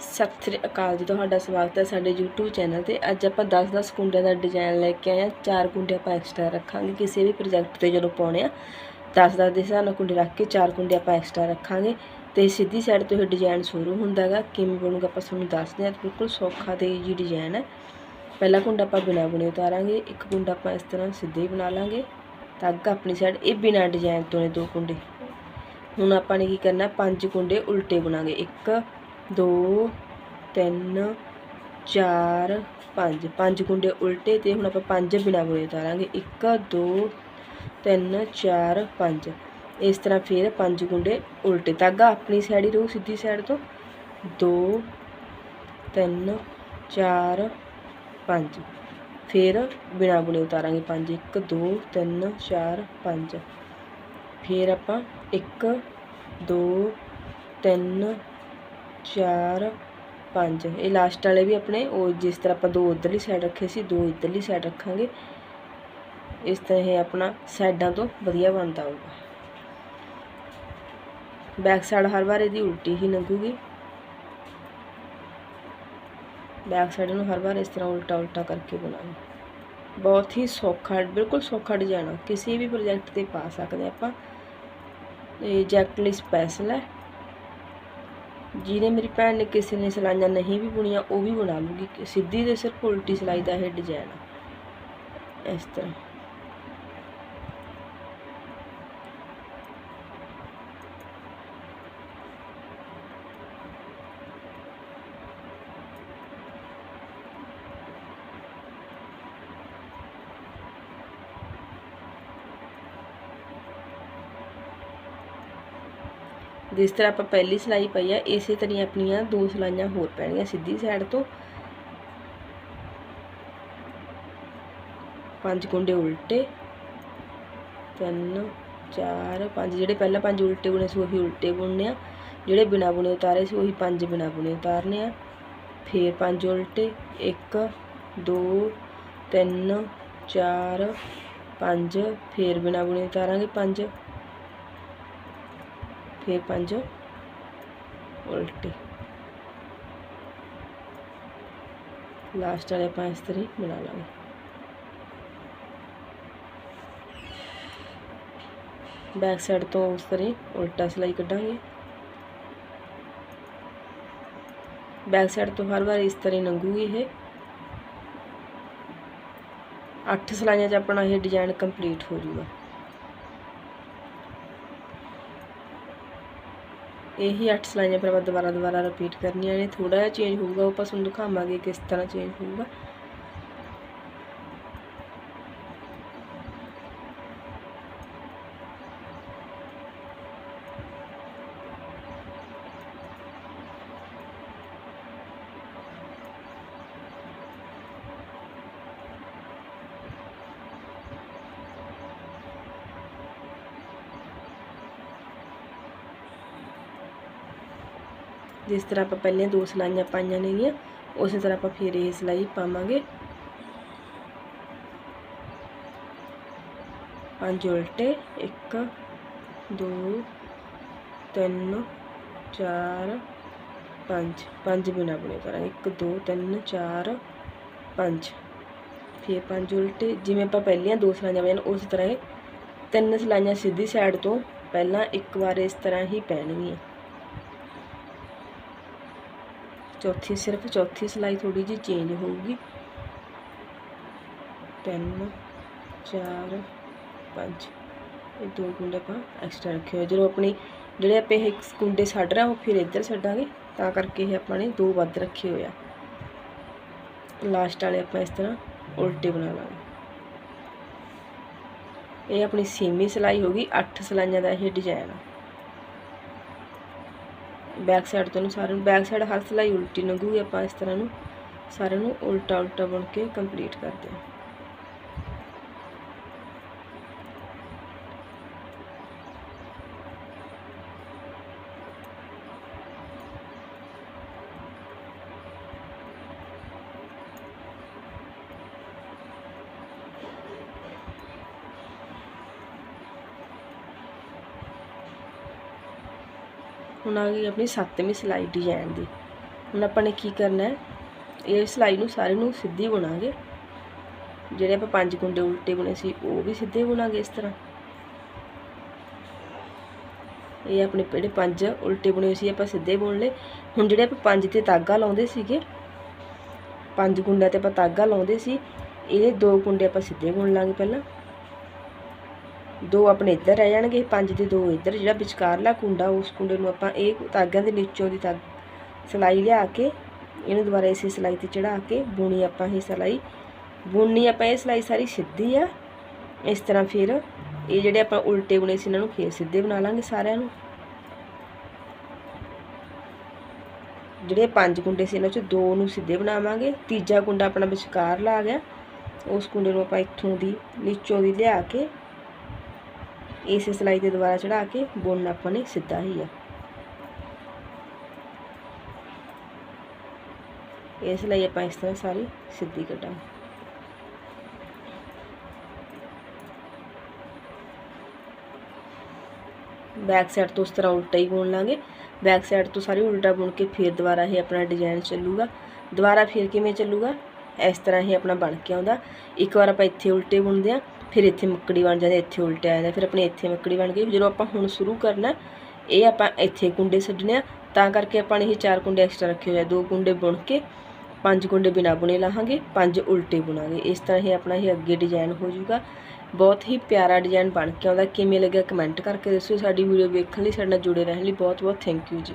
ਸਤਿ ਸ੍ਰੀ ਅਕਾਲ ਜੀ, ਤੁਹਾਡਾ ਸਵਾਗਤ ਹੈ ਸਾਡੇ YouTube ਚੈਨਲ ਤੇ। ਅੱਜ ਆਪਾਂ 10-10 ਕੁੰਡਿਆਂ ਦਾ ਡਿਜ਼ਾਈਨ ਲੈ ਕੇ ਆਏ ਹਾਂ। ਚਾਰ ਕੁੰਡੇ ਆਪਾਂ ਐਕਸਟਰਾ ਰੱਖਾਂਗੇ, ਕਿਸੇ ਵੀ ਪ੍ਰੋਜੈਕਟ ਤੇ ਜਦੋਂ ਪਾਉਣੇ ਆ। 10-10 ਦੇ ਹਿਸਾਬ ਨਾਲ ਕੁੰਡੇ ਰੱਖ ਕੇ ਚਾਰ ਕੁੰਡੇ ਆਪਾਂ ਐਕਸਟਰਾ ਰੱਖਾਂਗੇ। ਤੇ ਸਿੱਧੀ ਸਾਈਡ ਤੋਂ ਇਹ ਡਿਜ਼ਾਈਨ ਸ਼ੁਰੂ ਹੁੰਦਾ ਹੈਗਾ। ਕਿਵੇਂ ਬਣੂਗਾ ਆਪਾਂ ਤੁਹਾਨੂੰ ਦੱਸਦੇ ਹਾਂ। ਬਿਲਕੁਲ ਸੌਖਾ ਤੇ ਈਜੀ ਡਿਜ਼ਾਈਨ ਹੈ। ਪਹਿਲਾ ਕੁੰਡਾ ਆਪਾਂ ਬਿਨਾ ਬੁਣੇ ਉਤਾਰਾਂਗੇ। ਇੱਕ ਕੁੰਡਾ ਆਪਾਂ ਇਸ ਤਰ੍ਹਾਂ ਸਿੱਧੇ ਹੀ ਬਣਾ ਲਾਂਗੇ। ਤਾਂ ਅੱਗਾ ਆਪਣੀ ਸਾਈਡ ਇਹ ਬਿਨਾ ਡਿਜ਼ਾਈਨ ਤੋਂ ਨੇ ਦੋ ਕੁੰਡੇ। ਹੁਣ ਆਪਾਂ ਨੇ ਕੀ ਕਰਨਾ, ਪੰਜ ਕੁੰਡੇ ਉਲਟੇ ਬਣਾਗੇ। ਇੱਕ 2 3 4 5 ਪੰਜ ਕੁੰਡੇ ਉਲਟੇ ਅਤੇ ਹੁਣ ਆਪਾਂ ਪੰਜ ਬਿਨਾਂ ਬੁਣੇ ਉਤਾਰਾਂਗੇ। 1 2 3 4 5 ਇਸ ਤਰ੍ਹਾਂ ਫਿਰ ਪੰਜ ਗੁੰਡੇ ਉਲਟੇ। ਧਾਗਾ ਆਪਣੀ ਸਾਈਡ ਹੀ ਰਹੂ, ਸਿੱਧੀ ਸਾਈਡ ਤੋਂ। 2 3 4 5 ਫਿਰ ਬਿਨਾ ਬੁਣੇ ਉਤਾਰਾਂਗੇ 5 1 2 3 4 5 ਫਿਰ ਆਪਾਂ 1 2 3 4 5 ਇਹ ਲਾਸਟ ਵਾਲੇ ਵੀ ਆਪਣੇ, ਉਹ ਜਿਸ ਤਰ੍ਹਾਂ ਆਪਾਂ ਦੋ ਉਧਰਲੀ ਸਾਈਡ ਰੱਖੇ ਸੀ, ਦੋ ਇਧਰਲੀ ਸਾਈਡ ਰੱਖਾਂਗੇ। ਇਸ ਤਰ੍ਹਾਂ ਇਹ ਆਪਣਾ ਸਾਈਡਾਂ ਤੋਂ ਵਧੀਆ ਬਣਦਾ ਹੋਊਗਾ। ਬੈਕ ਸਾਈਡ ਹਰ ਵਾਰ ਇਹਦੀ ਉਲਟੀ ਹੀ ਲੰਘੂਗੀ ਬੈਕ ਸਾਈਡ ਨੂੰ ਹਰ ਵਾਰ ਇਸ ਤਰ੍ਹਾਂ ਉਲਟਾ ਉਲਟਾ ਕਰਕੇ ਬਣਾਉਣਾ ਬਹੁਤ ਹੀ ਸੌਖਾ, ਬਿਲਕੁਲ ਸੌਖਾ ਡਿਜ਼ਾਈਨ ਆ। ਕਿਸੇ ਵੀ ਪ੍ਰੋਜੈਕਟ ਤੇ ਪਾ ਸਕਦੇ ਆਪਾਂ। ਇਹ ਜੈਕਟ ਲਈ ਸਪੈਸ਼ਲ ਹੈ। ਜਿਹਨੇ ਮੇਰੀ ਭੈਣ ਨੇ ਕਿਸੇ ਨੇ ਸਿਲਾਈਆਂ ਨਹੀਂ ਵੀ ਬੁਣੀਆਂ, ਉਹ ਵੀ ਬਣਾ ਲੂਗੀ ਸਿੱਧੀ ਤੇ ਸਿਰਫ ਉਲਟੀ ਸਿਲਾਈ ਦਾ ਇਹ ਡਿਜ਼ਾਈਨ ਆ। ਇਸ ਤਰ੍ਹਾਂ। ਜਿਸ ਤਰ੍ਹਾਂ ਆਪਾਂ ਪਹਿਲੀ ਸਲਾਈ ਪਾਈ ਆ, ਇਸੇ ਤਰ੍ਹਾਂ ਆਪਣੀਆਂ ਦੋ ਸਲਾਈਆਂ ਹੋਰ ਪੈਣੀਆਂ ਸਿੱਧੀ ਸਾਈਡ ਤੋਂ। ਪੰਜ ਕੁੰਡੇ ਉਲਟੇ। ਤਿੰਨ, ਚਾਰ, ਪੰਜ, ਜਿਹੜੇ ਪਹਿਲਾਂ ਪੰਜ ਉਲਟੇ ਬੁਣੇ ਸੀ, ਉਹੀ ਉਲਟੇ ਬੁਣਨੇ ਆ। ਜਿਹੜੇ ਬਿਨਾ ਬੁਣੇ ਉਤਾਰੇ ਸੀ, ਉਹੀ ਪੰਜ ਬਿਨਾ ਬੁਣੇ ਉਤਾਰਨੇ ਆ। ਫੇਰ ਪੰਜ ਉਲਟੇ 1 2 3 4 ਪੰਜ, ਫੇਰ ਬਿਨਾ ਬੁਣੇ ਉਤਾਰਾਂਗੇ ਪੰਜ। फिर पंज उल्टी लास्ट वाले ਆਪਾਂ ਇਸ ਤਰੀ ਬਣਾ ਲਾਂਗੇ। ਬੈਕ ਸਾਈਡ ਤੋਂ ਉਸ ਤਰੀ ਉਲਟਾ ਸਲਾਈ ਕੱਢਾਂਗੇ। ਬੈਕ ਸਾਈਡ ਤੋਂ ਹਰ ਵਾਰ ਇਸ ਤਰੀ ਨੰਗੂਗੀ ਇਹ। 8 ਸਲਾਈਆਂ 'ਚ ਆਪਣਾ ਇਹ ਡਿਜ਼ਾਈਨ ਕੰਪਲੀਟ ਹੋ ਜੂਗਾ ਇਹੀ 8 ਸਲਾਈਆਂ, ਫਿਰ ਆਪਾਂ ਦੁਬਾਰਾ ਦੁਬਾਰਾ ਰਿਪੀਟ ਕਰਨੀਆਂ ਨੇ। ਥੋੜਾ ਜਿਹਾ ਚੇਂਜ ਹੋਊਗਾ, ਉਹ ਆਪਾਂ ਤੁਹਾਨੂੰ ਦਿਖਾਵਾਂਗੇ ਕਿਸ ਤਰ੍ਹਾਂ ਚੇਂਜ ਹੋਊਗਾ। ਜਿਸ ਤਰ੍ਹਾਂ ਆਪਾਂ ਪਹਿਲਾਂ ਦੋ ਸਲਾਈਆਂ ਪਾਈਆਂ ਨੇਗੀਆਂ, ਉਸੇ ਤਰ੍ਹਾਂ ਆਪਾਂ ਫਿਰ ਇਹ ਸਲਾਈ ਪਾਵਾਂਗੇ। ਪੰਜ ਉਲਟੇ 1 2 3 4 5 ਪੰਜ ਬਿਨਾ ਬੁਣੇ ਕਰਾਂਗੇ। 1 2 3 4 5 ਫਿਰ ਪੰਜ ਉਲਟੇ, ਜਿਵੇਂ ਆਪਾਂ ਪਹਿਲੀਆਂ ਦੋ ਸਲਾਈਆਂ ਪਾਈਆਂ ਉਸ ਤਰ੍ਹਾਂ ਹੀ ਤਿੰਨ ਸਲਾਈਆਂ ਸਿੱਧੀ ਸਾਈਡ ਤੋਂ ਪਹਿਲਾਂ ਇੱਕ ਵਾਰ ਇਸ ਤਰ੍ਹਾਂ ਹੀ ਪੈਣਗੀਆਂ। ਚੌਥੀ, ਸਿਰਫ ਚੌਥੀ ਸਿਲਾਈ ਥੋੜੀ ਜਿਹੀ ਚੇਂਜ ਹੋਊਗੀ। 3 4 5 ਇਹ ਦੋ ਕੁੰਡੇ ਆਪਾਂ ਐਕਸਟਰਾ ਰੱਖੇ ਹੋਏ। ਜਦੋਂ ਆਪਣੀ ਜਿਹੜੇ ਆਪਾਂ ਇਹ ਕੁੰਡੇ ਛੱਡ ਰਹੇ ਉਹ ਫਿਰ ਇੱਧਰ ਛੱਡਾਂਗੇ। ਤਾਂ ਕਰਕੇ ਇਹ ਆਪਾਂ ਨੇ ਦੋ ਵੱਧ ਰੱਖੇ ਹੋਏ ਆ। ਲਾਸਟ ਵਾਲੇ ਆਪਾਂ ਇਸ ਤਰ੍ਹਾਂ ਉਲਟੇ ਬਣਾ ਲਾਂਗੇ। ਇਹ ਆਪਣੀ ਸੀਮੀ ਸਿਲਾਈ ਹੋ ਗਈ। 8 ਸਿਲਾਈਆਂ ਦਾ ਇਹ ਡਿਜ਼ਾਈਨ ਆ। ਬੈਕ ਸਾਈਡ ਤੋਂ ਨੂੰ ਸਾਰਿਆਂ ਨੂੰ ਬੈਕ ਸਾਈਡ ਹਰ ਸਲਾਈ ਉਲਟੀ ਲੰਘੂਗੀ ਆਪਾਂ ਇਸ ਤਰ੍ਹਾਂ ਨੂੰ, ਸਾਰਿਆਂ ਨੂੰ ਉਲਟਾ ਉਲਟਾ ਬੁਣ ਕੇ ਕੰਪਲੀਟ ਕਰਦੇ ਹਾਂ। ਹੁਣ ਆ ਗਈ ਆਪਣੀ ਸੱਤਵੀਂ ਸਿਲਾਈ ਡਿਜ਼ਾਈਨ ਦੀ। ਹੁਣ ਆਪਾਂ ਨੇ ਕੀ ਕਰਨਾ ਹੈ? ਇਹ ਸਿਲਾਈ ਨੂੰ ਸਾਰੇ ਨੂੰ ਸਿੱਧੀ ਬੁਣਾਂਗੇ। ਜਿਹੜੇ ਆਪਾਂ ਪੰਜ ਗੁੰਡੇ ਉਲਟੇ ਬੁਣੇ ਸੀ, ਉਹ ਵੀ ਸਿੱਧੇ ਬੁਣਾਂਗੇ ਇਸ ਤਰ੍ਹਾਂ। ਇਹ ਆਪਣੇ ਜਿਹੜੇ ਪੰਜ ਉਲਟੇ ਬੁਣੇ ਸੀ, ਆਪਾਂ ਸਿੱਧੇ ਬੁਣ ਲਏ। ਹੁਣ ਜਿਹੜੇ ਆਪਾਂ ਪੰਜ ਤੇ ਤਾਗਾ ਲਾਉਂਦੇ ਸੀਗੇ, ਪੰਜ ਗੁੰਡਿਆਂ ਤੇ ਆਪਾਂ ਧਾਗਾ ਲਾਉਂਦੇ ਸੀ, ਇਹਦੇ ਦੋ ਗੁੰਡੇ ਆਪਾਂ ਸਿੱਧੇ ਬੁਣ ਲਾਂਗੇ ਪਹਿਲਾਂ। ਦੋ ਆਪਣੇ ਇੱਧਰ ਰਹਿ ਜਾਣਗੇ, ਪੰਜ ਦੇ ਦੋ ਇੱਧਰ, ਜਿਹੜਾ ਵਿਚਕਾਰਲਾ ਕੁੰਡਾ, ਉਸ ਕੁੰਡੇ ਨੂੰ ਆਪਾਂ ਇਹ ਧਾਗਿਆਂ ਦੇ ਨੀਚੋਂ ਦੀ ਤਾਗ ਸਿਲਾਈ ਲਿਆ ਕੇ, ਇਹਨੂੰ ਦੁਬਾਰਾ ਇਸੇ ਸਿਲਾਈ ਤੇ ਚੜਾ ਕੇ ਬੁਣੀ ਆਪਾਂ ਇਹ ਸਿਲਾਈ। ਬੁਣਨੀ ਆਪਾਂ ਇਹ ਸਿਲਾਈ ਸਾਰੀ ਸਿੱਧੀ ਆ। ਇਸ ਤਰ੍ਹਾਂ ਫਿਰ ਇਹ ਜਿਹੜੇ ਆਪਾਂ ਉਲਟੇ ਬੁਣੇ ਸੀ, ਇਹਨਾਂ ਨੂੰ ਫੇਰ ਸਿੱਧੇ ਬਣਾ ਲਾਂਗੇ ਸਾਰਿਆਂ ਨੂੰ। ਜਿਹੜੇ ਪੰਜ ਕੁੰਡੇ ਸੀ, ਇਹਨਾਂ ਚੋਂ ਦੋ ਨੂੰ ਸਿੱਧੇ ਬਣਾਵਾਂਗੇ। ਤੀਜਾ ਕੁੰਡਾ ਆਪਣਾ ਵਿਚਕਾਰ ਲਾ ਗਿਆ। ਉਸ ਕੁੰਡੇ ਨੂੰ ਆਪਾਂ ਇੱਥੋਂ ਦੀ, ਨੀਚੋਂ ਦੀ ਲਿਆ ਕੇ ਇਸੇ ਸਿਲਾਈ ਤੇ ਦੁਬਾਰਾ ਚੜਾ ਕੇ ਬੁਣਨਾ ਆਪਾਂ ਨੇ ਸਿੱਧਾ ਹੀ ਆ ਇਸ ਲਈ ਆਪਾਂ ਇਸ ਤਰ੍ਹਾਂ ਸਾਰੀ ਸਿੱਧੀ ਕੱਢਾਂਗੇ ਬੈਕ ਸਾਈਡ ਤੋਂ ਉਸ ਤਰ੍ਹਾਂ ਉਲਟਾ ਹੀ ਬੁਣ ਲਾਂਗੇ ਬੈਕ ਸਾਈਡ ਤੋਂ ਸਾਰੀ ਉਲਟਾ ਬੁਣ ਕੇ ਫਿਰ ਦੁਬਾਰਾ ਇਹ ਆਪਣਾ ਡਿਜ਼ਾਈਨ ਚੱਲੂਗਾ ਦੁਬਾਰਾ ਫਿਰ ਕਿਵੇਂ ਚੱਲੂਗਾ ਇਸ ਤਰ੍ਹਾਂ ਹੀ ਆਪਣਾ ਬਣ ਕੇ ਆਉਂਦਾ। ਇੱਕ ਵਾਰ ਆਪਾਂ ਇੱਥੇ ਉਲਟੇ ਬੁਣਦੇ ਆ ਫਿਰ ਇੱਥੇ ਮੱਕੜੀ ਬਣ ਜਾਂਦੀ, ਇੱਥੇ ਉਲਟੇ ਆ ਜਾਂਦਾ, ਫਿਰ ਆਪਣੇ ਇੱਥੇ ਮੱਕੜੀ ਬਣ ਗਈ। ਜਦੋਂ ਆਪਾਂ ਹੁਣ ਸ਼ੁਰੂ ਕਰਨਾ, ਇਹ ਆਪਾਂ ਇੱਥੇ ਕੁੰਡੇ ਛੱਡਣੇ ਆ ਤਾਂ ਕਰਕੇ ਆਪਾਂ ਨੇ ਇਹ ਚਾਰ ਕੁੰਡੇ ਐਕਸਟਰਾ ਰੱਖੇ ਹੋਏ ਆ। ਦੋ ਕੁੰਡੇ ਬੁਣ ਕੇ ਪੰਜ ਕੁੰਡੇ ਬਿਨਾ ਬੁਣੇ ਲਾਹਾਂਗੇ, ਪੰਜ ਉਲਟੇ ਬੁਣਾਂਗੇ। ਇਸ ਤਰ੍ਹਾਂ ਇਹ ਆਪਣਾ ਇਹ ਅੱਗੇ ਡਿਜ਼ਾਈਨ ਹੋ ਜਾਊਗਾ। ਬਹੁਤ ਹੀ ਪਿਆਰਾ ਡਿਜ਼ਾਈਨ ਬਣ ਕੇ ਆਉਂਦਾ। ਕਿਵੇਂ ਲੱਗਿਆ ਕਮੈਂਟ ਕਰਕੇ ਦੱਸਿਓ। ਸਾਡੀ ਵੀਡੀਓ ਵੇਖਣ ਲਈ ਸਾਡੇ ਨਾਲ ਜੁੜੇ ਰਹਿਣ ਲਈ ਬਹੁਤ ਬਹੁਤ ਥੈਂਕ ਯੂ ਜੀ।